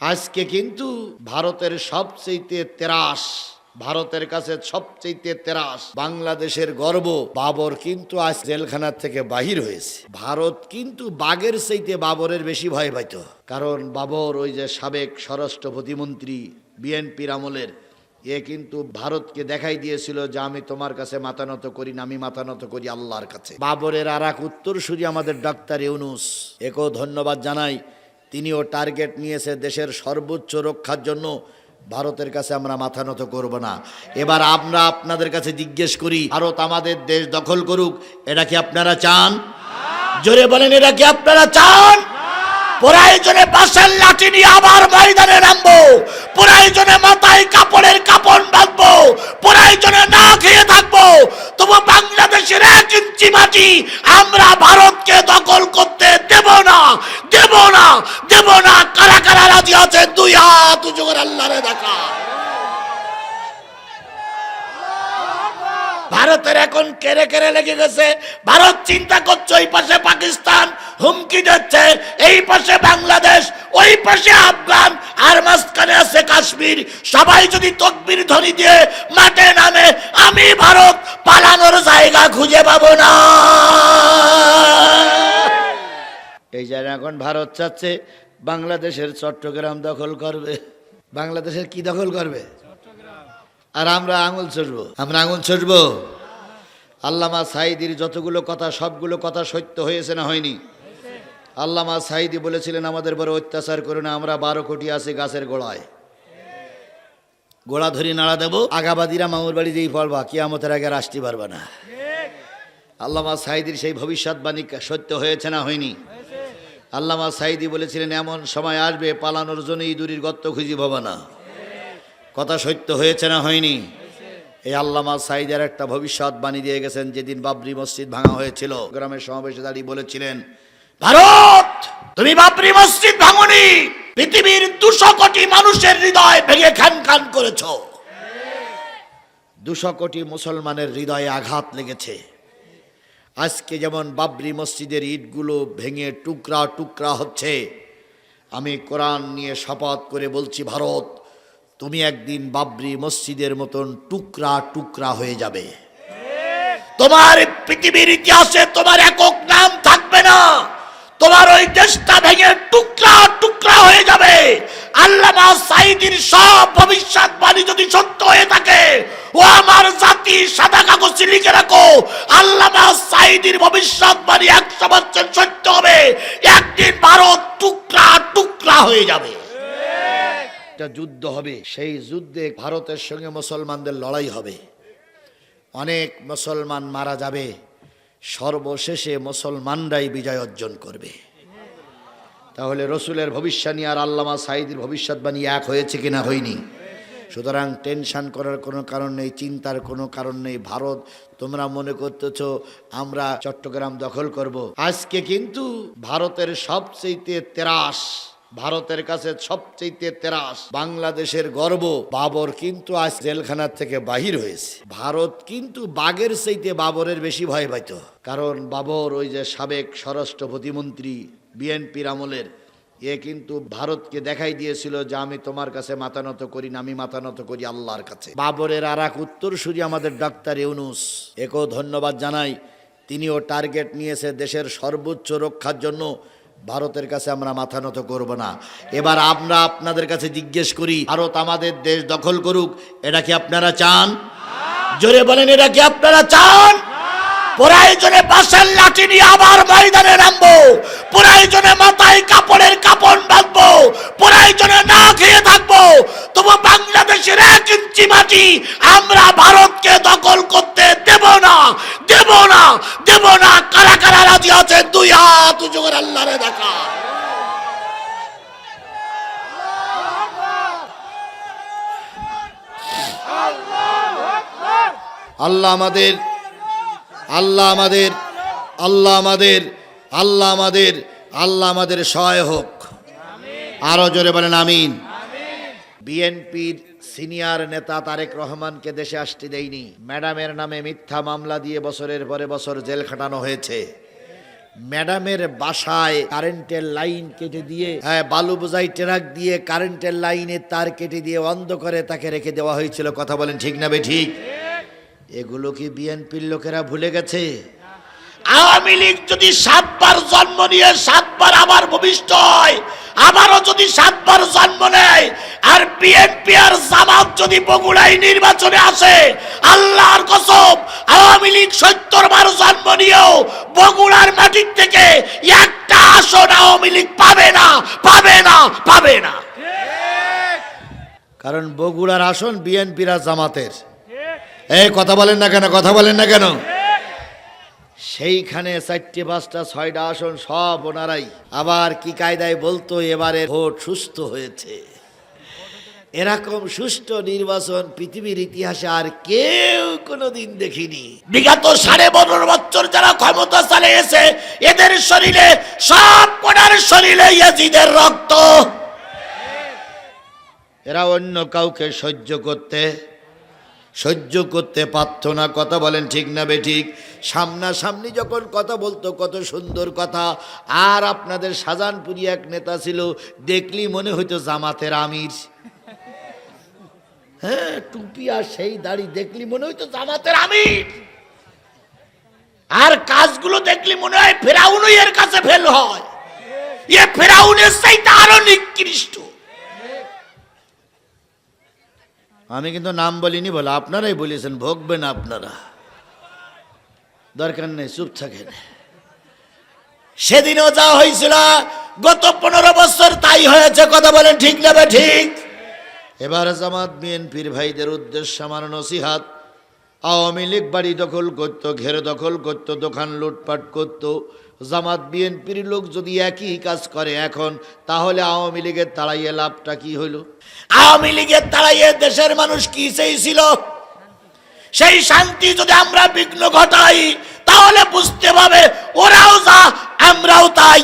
আজকে কিন্তু ভারতের সবচেয়ে তেরাস ভারতের কাছে সবচেয়ে তেরাস বাংলাদেশের গর্ব। বাবর কিন্তু আজ জেলখানার থেকে বাহির হয়েছে। ভারত কিন্তু বাঘের চাইতে বাবরের বেশি ভয় পাইত কারণ বাবর ওই যে সাবেক স্বরাষ্ট্র প্রতিমন্ত্রী, বিএনপির আমলের, এ কিন্তু ভারতকে দেখাই দিয়েছিল যে আমি তোমার কাছে মাথা নত করি না, আমি মাথা নত করি আল্লাহর কাছে। বাবরের আর এক উত্তরসূরি আমাদের ডাক্তার ইউনুস। একেও ধন্যবাদ জানাই। তিনিও টার্গেট নিয়েছে দেশের সর্বোচ্চ রক্ষার জন্য। ভারতের কাছে আমরা মাথা নত করব না। এবার আমরা আপনাদের কাছে জিজ্ঞেস করি, ভারত আমাদের দেশ দখল করুক, এটা কি আপনারা চান? জোরে বলেন, এটা কি আপনারা চান? প্রয়োজনে আবার ময়দানে নামবো। মাথায় কাপড়ের কাপড় বাঁধবো। প্রয়োজনে না খেয়ে থাকব। ইঞ্চি মাটি আমরা ভারতকে দখল করতে দেব না দেব না দেব না। কারা কারা রাজি আছে দুই হাত উঁচু করে আল্লাহরে দেখা। ভারতের এখন কেড়ে কেড়ে লেগে গেছে। ভারত চিন্তা করছে, ওই পাশে পাকিস্তান হুমকি দিচ্ছে, এই পাশে বাংলাদেশ ওই পাশে আফগান আর মাঝখানে আছে কাশ্মীর। সবাই যদি তকবির ধ্বনি দিয়ে মাঠে নামে, আমি ভারত পালানোর জায়গা খুঁজে পাবো না। এই জায়গা এখন ভারত চাচ্ছে বাংলাদেশের চট্টগ্রাম দখল করবে। বাংলাদেশের কি দখল করবে? আর আমরা আঙুল ছুটবো। আমরা আঙুল ছুটবো। আল্লামা সাইদির যতগুলো কথা, সবগুলো কথা সত্য হয়েছে না হয়নি? আল্লামা সাইদি বলেছিলেন, আমাদের বড় অত্যাচার করে না, আমরা বারো কোটি আছি গাছের গোড়ায়। গোড়া ধরি নাড়া দেবো, আগাবাদীরা মামুর বাড়ি যেই ফলবা, কিয়ামতের আগে আসতে পারবে না। আল্লামা সাইদির সেই ভবিষ্যৎবাণী সত্য হয়েছে না হয়নি? আল্লামা সাইদি বলেছিলেন, এমন সময় আসবে, পালানোর জন্য ইঁদুরির গর্ত খুঁজি পাবা না। কথা সত্য হয়েছে না হয়নি? এই আল্লামা সাইদের একটা ভবিষ্যৎবাণী দিয়ে গেছেন, যেদিন বাবরি মসজিদ ভাঙা হয়েছিল। গ্রামের সমাবেশে দাঁড়িয়ে বলেছিলেন ভারত, তুমি বাবরি মসজিদ ভাঙনি, পৃথিবীর দুশো কোটি মানুষের হৃদয় ভেঙে খান খান করেছ। দুশো কোটি মুসলমানের হৃদয়ে আঘাত লেগেছে। আজকে যেমন বাবরি মসজিদের ইটগুলো ভেঙে টুকরা টুকরা হচ্ছে, আমি কোরআন নিয়ে শপথ করে বলছি, ভারত, তুমি একদিন বাবরি মসজিদের মতন টুকরা টুকরা হয়ে যাবে। তোমার পৃথিবীর ইতিহাসে তোমার একক নাম থাকবে না। তোমার ওই দেশটা ভেঙে টুকরা টুকরা হয়ে যাবে। আল্লামা সাইদির সব ভবিষ্যৎবাণী যদি সত্য হয়ে থাকে, ও আমার জাতি সাদা কাগজ লিখে রাখো। আল্লামা সাইদির ভবিষ্যৎবাণী একশো বছর সত্য হবে। একদিন ভারত টুকরা টুকরা হয়ে যাবে। যুদ্ধ হবে, সেই যুদ্ধে ভারতের সঙ্গে মুসলমানদের লড়াই হবে। অনেক মুসলমান মারা যাবে। সর্বশেষে মুসলমানরাই বিজয় অর্জন করবে। তাহলে রসুলের ভবিষ্যৎবাণী আর আল্লামা সাইদির ভবিষ্যৎবাণী এক হয়েছে কিনা হয়নি। সুতরাং টেনশন করার কোনো কারণ নেই, চিন্তার কোনো কারণ নেই। ভারত, তোমরা মনে করতেছ আমরা চট্টগ্রাম দখল করব। আজকে কিন্তু ভারতের সবচেয়ে তেরাস ভারতের কাছে সবচেয়ে তেরাস বাংলাদেশের গর্ব, বাবর কিন্তু আজ জেলখানার থেকে বাহির হয়েছে। ভারত কিন্তু বাঘের চাইতে বাবরের বেশি ভয় পাইত কারণ বাবর ওই যে সাবেক স্বরাষ্ট্র প্রতিমন্ত্রী বিএনপির আমলের, এ কিন্তু ভারতকে দেখাই দিয়েছিল যে আমি তোমার কাছে মাথা নত করি না, আমি মাথা নত করি আল্লাহর কাছে। বাবরের আর এক উত্তরসূরি আমাদের ডাক্তার ইউনুস। একেও ধন্যবাদ জানাই, তিনিও টার্গেট নিয়েছে দেশের সর্বোচ্চ রক্ষার জন্য ভারতের কাছে আমরা মাথা নত করব না। এবার আমরা আপনাদের কাছে জিজ্ঞেস করি, ভারত আমাদের দেশ দখল করুক, এটা কি আপনারা চান? জোরে বলেন, এটা কি আপনারা চান? প্রয়োজনে পাশের লাঠি নিয়ে আবার ময়দানে নামবো, প্রয়োজনে মাথায় কাপড়ের কাপড় বাঁধবো মাটি আমরা ভারতকে দখল করতে দেব না দেব না দেব না। কারা কারা রাজি আছে দুই হাত উঁচু করে আল্লাহরে দেখা। আল্লাহ আমাদের আল্লাহ আমাদের আল্লাহ আমাদের আল্লাহ আমাদের আল্লাহ আমাদের সহায় হোক। আরও জোরে বলেন আমিন। বিএনপির সিনিয়র নেতা তারেক রহমানকে দেশে আসতে দেয়নি। ম্যাডামের নামে মিথ্যা মামলা দিয়ে বছরের পরে বছর জেল খাটানো হয়েছে। ম্যাডামের বাসায় কারেন্টের লাইন কেটে দিয়ে হ্যাঁ বালু বোঝাই ট্রাক দিয়ে কারেন্টের লাইনে তার কেটে দিয়ে অন্ধ করে তাকে রেখে দেওয়া হয়েছিল। কথা বলেন ঠিক না বে ঠিক? এগুলো কি বিএনপির লোকেরা ভুলে গেছে? আওয়ামী লীগ যদি সাতবার জন্ম নিয়ে, সাতবার আবার ভূমিষ্ঠ হয় আবারও যদি সাতবার জন্ম নেয়, আর বিএনপি আর জামাত যদি বগুড়ায় নির্বাচনে আসে, আল্লাহর কসম, আওয়ামী লীগ সত্তর বার জন্ম নিয়েও বগুড়ার মাটির থেকে একটা আসন আওয়ামী লীগ পাবে না পাবে না পাবে না। কারণ বগুড়ার আসন বিএনপির জামাতের। এই কথা বলেন না কেন, কথা বলেন না কেন? সেইখানে চারটে পাঁচটা ছয়টা আসন সব ওনারাই। আবার কি কায়দায় বলতো এবারে ভোট সুস্থ হয়েছে। এরকম সুষ্ঠু নির্বাচন পৃথিবীর ইতিহাসে আর কেউ কোনোদিন দেখিনি। বিগত সাড়ে পনেরো বছর যারা ক্ষমতা চালিয়েছে এদের শরীরে সব কোনার শরীরে ইয়াজিদের রক্ত। এরা অন্য কাউকে সহ্য করতে সহ্য করতে পারত না, কথা বলেন ঠিক না বে ঠিক। সামনাসামনি যখন কথা বলতো, কত সুন্দর কথা। আর আপনাদের শাহজাহানপুরি এক নেতা ছিল দেখলি মনে হইতো জামাতের আমির। হ্যাঁ টুপি আর সেই দাড়ি দেখলি মনে হইতো জামাতের আমির। আর কাজগুলো দেখলি মনে হয় ফেরাউনই এর কাছে ফেল হয়। এ ফেরাউনের চাইতে আরও নিকৃষ্ট। আমি কিন্তু নাম বলিনি বলে আপনারাই বলেছেন, ভোগবেন আপনারা। দরকার নেই, চুপ থাকেন। সেদিনও যা হয়েছিল, গত পনেরো বছর তাই হয়েছে, কথা বলেন ঠিক না বে ঠিক? এবার জামাত বিএনপির ভাইদের উদ্দেশ্যে আমার নসিহাত, আওয়ামী লীগ বাড়ি দখল করত, ঘেরে দখল করত, দোকান লুটপাট করত জামাত, বিএনপির লোক যদি একই কাজ করে এখন, তাহলে আওয়ামী লীগের তাড়াইয়ে লাভটা কি হইল? আওয়ামী লীগের তাড়াইয়ে দেশের মানুষ কি চেয়েছিল সেই শান্তি যদি আমরা বিঘ্ন ঘটাই, তাহলে বুঝতে পারবে ওরাও যা, আমরাও তাই।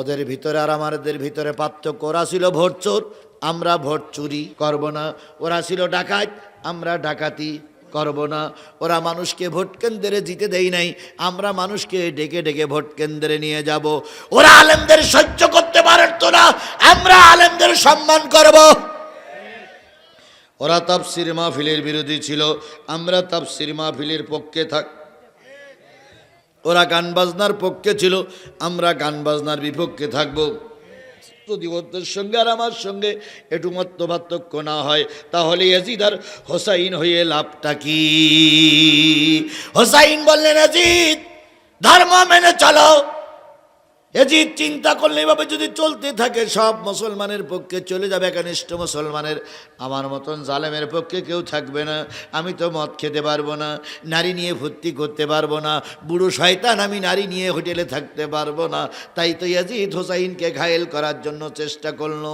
ওদের ভিতরে আর আমাদের ভিতরে পার্থক্য, ওরা ছিল ভোট চোর, আমরা ভোট চুরি করব না। ওরা ছিল ডাকাত, আমরা ডাকাতি করব না। ওরা মানুষকে ভোট কেন্দ্রে জিতে দেয় নাই। আমরা মানুষকে ডেকে ডেকে ভোট কেন্দ্রে নিয়ে যাব। ওরা আলেমদের সহ্য করতে পারত না। আমরা আলেমদের সম্মান করব। ওরা তাফসির মাহফিলের বিরোধী ছিল। আমরা তাফসির মাহফিলের পক্ষে থাক। ওরা গান বাজনার পক্ষে ছিল। আমরা গান বাজনার বিপক্ষে থাকব। ওদের সঙ্গে আর আমার সঙ্গে একটু মত পার্থক্য না হয়, তাহলে এজিদ আর হোসাইন হয়ে লাভটা কি? হোসাইন বললেন এজিদ ধর্ম মেনে চলো। এজিদ চিন্তা করলে এভাবে যদি চলতে থাকে, সব মুসলমানের পক্ষে চলে যাবে একনিষ্ঠ মুসলমানের। আমার মতন জালেমের পক্ষে কেউ থাকবে না, আমি তো মদ খেতে পারব না, নারী নিয়ে ভর্তি করতে পারব না, বুড়ো শয়তান আমি নারী নিয়ে হোটেলে থাকতে পারব না। তাই তো ইয়াজিদ হোসাইনকে ঘায়েল করার জন্য চেষ্টা করল,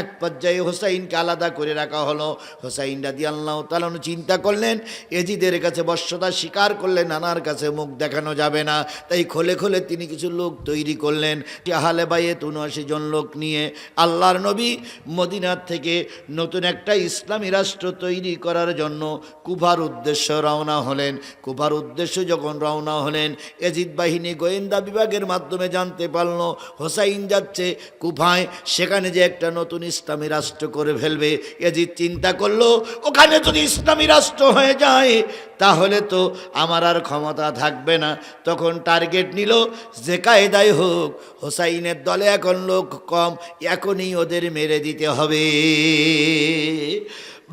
এক পর্যায়ে হোসাইনকে আলাদা করে রাখা হলো। হোসাইন রাদি আল্লাহ তালন চিন্তা করলেন এজিদের কাছে বর্ষতা স্বীকার করলে নানার কাছে মুখ দেখানো যাবে না। তাই খোলে খোলে তিনি কিছু লোক তৈরি করলেন আহালে বাইয়ে উনআশি জন লোক নিয়ে আল্লাহর নবী মদিনার থেকে নতুন একটা ইসলামী রাষ্ট্র তৈরি করার জন্য কুফার উদ্দেশ্য রওনা হলেন। কুফার উদ্দেশ্য যখন রওনা হলেন, এজিদ বাহিনী গোয়েন্দা বিভাগের মাধ্যমে জানতে পারল, হোসাইন যাচ্ছে কুফায় সেখানে যে একটা নতুন ইসলামী রাষ্ট্র করে ফেলবে। এজিদ চিন্তা করল, ওখানে যদি ইসলামী রাষ্ট্র হয়ে যায়, তাহলে তো আমার আর ক্ষমতা থাকবে না। তখন টার্গেট নিল যে কায়দায় হোক হোসাইনের দলে এখন লোক কম এখনই ওদের মেরে দিতে হবে।